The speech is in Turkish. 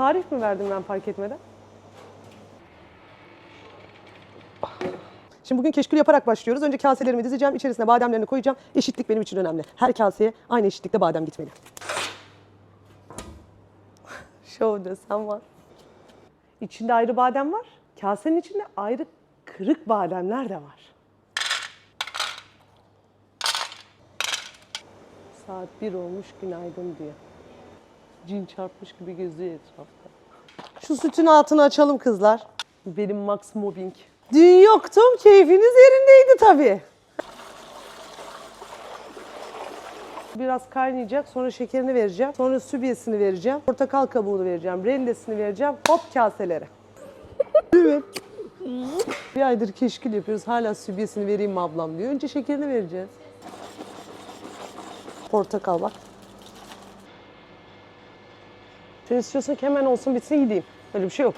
Tarif mi verdim ben fark etmeden? Şimdi bugün keşkül yaparak başlıyoruz. Önce kaselerimi dizeceğim, içerisine bademlerini koyacağım. Eşitlik benim için önemli. Her kaseye aynı eşitlikte badem gitmeli. Şov desem var. İçinde ayrı badem var. Kasenin içinde ayrı kırık bademler de var. Saat bir olmuş günaydın diyor. Cin çarpmış gibi geziyor etrafta. Şu sütün altını açalım kızlar. Benim Max Mobbing. Dün yoktum, keyfiniz yerindeydi tabii. Biraz kaynayacak, sonra şekerini vereceğim, sonra sübiyesini vereceğim, portakal kabuğunu vereceğim, rendesini vereceğim, hop kaselere. evet. Bir aydır keşkül yapıyoruz, hala sübiyesini vereyim mi ablam diyor. Önce şekerini vereceğiz. Portakal bak. Sen istiyorsan ki hemen olsun bitsin gideyim. Öyle bir şey yok.